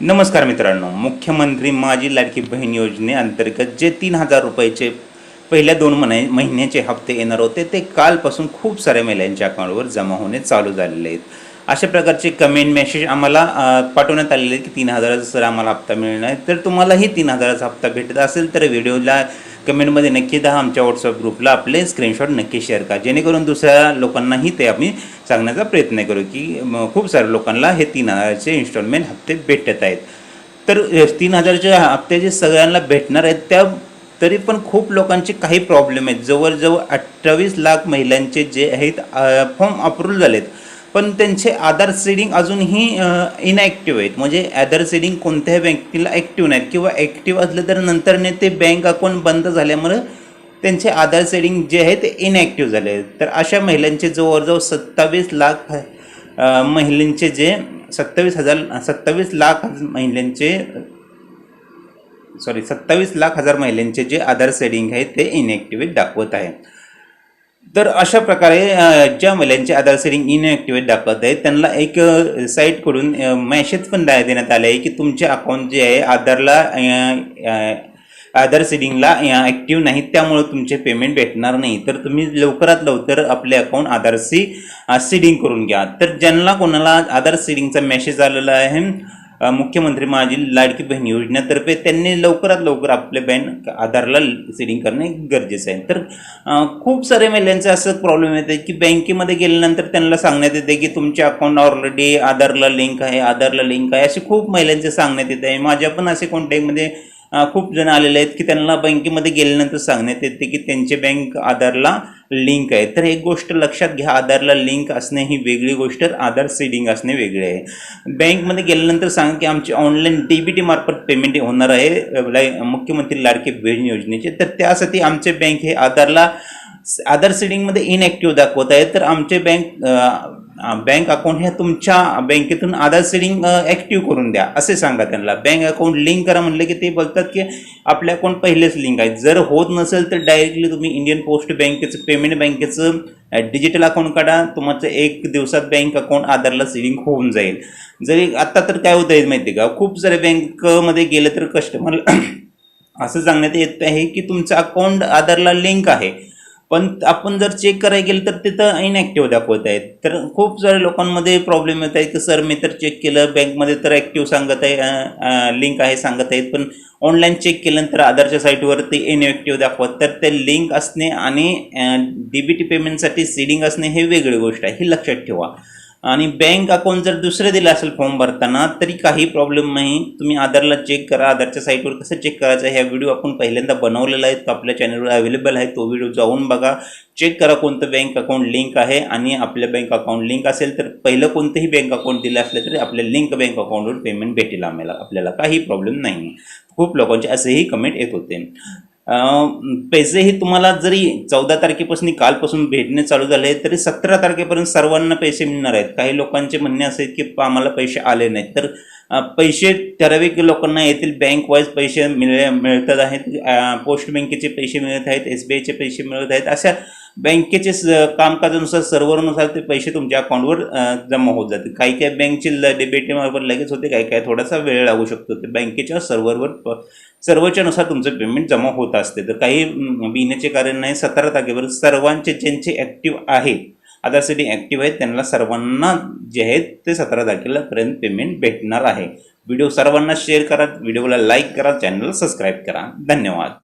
नमस्कार मित्रांनो मुख्यमंत्री माझी लाडकी बहीण योजनेअंतर्गत जे तीन हजार रुपयाचे पहिल्या दोन महिने महिन्याचे हप्ते येणार होते ते कालपासून खूप साऱ्या महिलांच्या अकाउंटवर जमा होणे चालू झालेले आहेत. अशा प्रकारचे कमेंट मेसेज आम्हाला पाठवण्यात आलेले आहेत की तीन हजाराचा सर आम्हाला हप्ता मिळणार आहे तर तुम्हालाही तीन हजाराचा हप्ता भेटत असेल तर व्हिडिओला कमेंटमध्ये नक्की दहा आमच्या व्हॉट्सअप ग्रुपला आपले स्क्रीनशॉट नक्की शेअर करा. जेणेकरून दुसऱ्या लोकांनाही ते आम्ही सांगण्याचा प्रयत्न करू की खूप साऱ्या लोकांना हे तीन हजारचे इन्स्टॉलमेंट हप्ते भेटत आहेत. तर तीन हजारचे हप्ते जे सगळ्यांना भेटणार आहेत त्या तरी पण खूप लोकांचे काही प्रॉब्लेम आहेत. जवळजवळ अठ्ठावीस लाख महिलांचे जे आहेत फॉर्म अप्रूव्ह झालेत. पण त्यांचे आधार सीडिंग अजूनही इनॅक्टिव्ह आहेत. म्हणजे आधार सीडिंग कोणत्याही बँकेला ॲक्टिव्ह नाहीत. किंवा ॲक्टिव्ह असलं तर नंतरने ते बँक अकाउंट बंद झाल्यामुळे त्यांचे आधार सेडिंग जे आहे ते इनॲक्टिव्ह झाले आहेत. तर अशा महिलांचे जवळजवळ सत्तावीस लाख महिलांचे जे सत्तावीस हजार सत्तावीस लाख महिलांचे सॉरी सत्तावीस लाख हजार महिलांचे जे आधार सेडिंग आहे ते इनॅक्टिव्हेट दाखवत आहे तर अशा प्रकारे ज्या महिलांचे आधार सेडिंग इनॅक्टिव्हेट दाखवत आहे त्यांना एक साईटकडून मॅसेज पण देण्यात आले आहे की तुमचे अकाउंट जे आहे आधारला आधार सेडिंगला ॲक्टिव्ह नाही त्यामुळे तुमचे पेमेंट भेटणार नाही. तर तुम्ही लवकरात लवकर आपले अकाउंट आधारशी सीडिंग करून घ्या. तर ज्यांना कोणाला आधार सीडिंगचा मेसेज आलेला आहे मुख्यमंत्री माझी लाडकी बहीण योजनेतर्फे त्यांनी लवकरात लवकर आपले बँक आधारला सेडिंग करणे गरजेचं आहे. तर खूप सारे महिलांचं असं प्रॉब्लेम येते की बँकेमध्ये गेल्यानंतर त्यांना सांगण्यात येते की तुमच्या अकाउंट ऑलरेडी आधारला लिंक आहे आधारला लिंक आहे. असे खूप महिलांचे सांगण्यात येते. आहे माझ्या पण असे कॉन्टॅक्टमध्ये खूप जण आलेले आहेत की त्यांना बँकेमध्ये गेल्यानंतर सांगण्यात येते की त्यांचे बँक आधारला लिंक आहे. तर एक गोष्ट लक्षात घ्या आधारला लिंक असणे ही वेगळी गोष्ट आधार सीडिंग असणे वेगळे आहे. बँकमध्ये गेल्यानंतर सांगा की आमची ऑनलाईन डी बी टी मार्फत पेमेंट होणार आहे मुख्यमंत्री लाडके बहीण योजनेचे. तर त्यासाठी आमचे बँक हे आधारला आधार सीडिंगमध्ये इनॲक्टिव्ह दाखवत आहे. तर आमचे बँक बँक अकाउंट हे तुमच्या बँकेतून आधार सेडिंग ॲक्टिव्ह करून द्या असे सांगा त्यांना. बँक अकाउंट लिंक करा म्हणलं की ते बघतात की आपले अकाउंट पहिलेच लिंक आहे जर होत नसेल तर डायरेक्टली तुम्ही इंडियन पोस्ट बँकेचं पेमेंट बँकेचं डिजिटल अकाउंट काढा. तुमचं एक दिवसात बँक अकाउंट आधारला सेडिंग होऊन जाईल. जरी आत्ता तर काय होत आहे माहिती आहे का? खूप सारे बँकमध्ये गेलं तर कस्टमर असं सांगण्यात येत आहे की तुमचं अकाउंट आधारला लिंक आहे. पण आपण जर चेक करायला गेलं तर तिथं इनॅक्टिव्ह दाखवत आहेत. तर खूप सारे लोकांमध्ये प्रॉब्लेम येत आहेत की सर मी तर चेक केलं. बँकमध्ये तर ॲक्टिव्ह सांगत आहे लिंक आहे सांगत आहेत. पण ऑनलाईन चेक केल्यानंतर आधारच्या साईटवर ते इनॅक्टिव्ह दाखवत. तर ते लिंक असणे आणि डी बी टी पेमेंटसाठी सीडिंग असणे हे वेगळी गोष्ट आहे. ही लक्षात ठेवा. आणि बँक अकाउंट जर दुसरं दिलं असेल फॉर्म भरताना तरी काही प्रॉब्लेम नाही. तुम्ही आधारला चेक करा. आधारच्या साईटवर कसं चेक करायचं? ह्या व्हिडिओ आपण पहिल्यांदा बनवलेला आहे. तो आपल्या चॅनलवर अवेलेबल आहे. तो व्हिडिओ जाऊन बघा. चेक करा कोणतं बँक अकाउंट लिंक आहे आणि आपल्या बँक अकाउंट लिंक असेल तर पहिलं कोणतंही बँक अकाउंट दिलं असलं तरी आपल्या लिंक बँक अकाउंटवर पेमेंट भेटेल आम्हाला. आपल्याला काही प्रॉब्लेम नाही. खूप लोकांचे असेही कमेंट येत होते. पैसे पैसेही तुम्हाला जरी चौदा तारखेपासून कालपासून भेटणे चालू झाले तरी सतरा तारखेपर्यंत सर्वांना पैसे मिळणार आहेत. काही लोकांचे म्हणणे असे आहेत की आम्हाला पैसे आले नाहीत. तर पैसे ठराविक लोकांना येथील बँक वाईज पैसे मिळ मिळतात आहेत. पोस्ट बँकेचे पैसे मिळत आहेत एस बी आयचे पैसे मिळत आहेत. अशा बँकेचे स- कामकाजानुसार सर्व्हरनुसार ते पैसे तुमच्या अकाउंटवर जमा होत जातील. काही काही बँकचे डेबिट मार्फत लगेच होते काही काही थोडासा वेळ लागू शकतो. ते बँकेच्या सर्व्हरवर प- सर्वच्यानुसार तुमचं पेमेंट जमा होत असते. तर काही बिण्याचे कारण नाही सतरा तारखेपर्यंत सर्वांचे ज्यांचे ॲक्टिव्ह आहेत आधार सिटी ॲक्टिव्ह आहेत त्यांना सर्वांना जे आहेत ते सतरा तारखेलापर्यंत पेमेंट भेटणार आहे. व्हिडिओ सर्वांना शेअर करा व्हिडिओला लाईक करा चॅनलला सबस्क्राईब करा. धन्यवाद.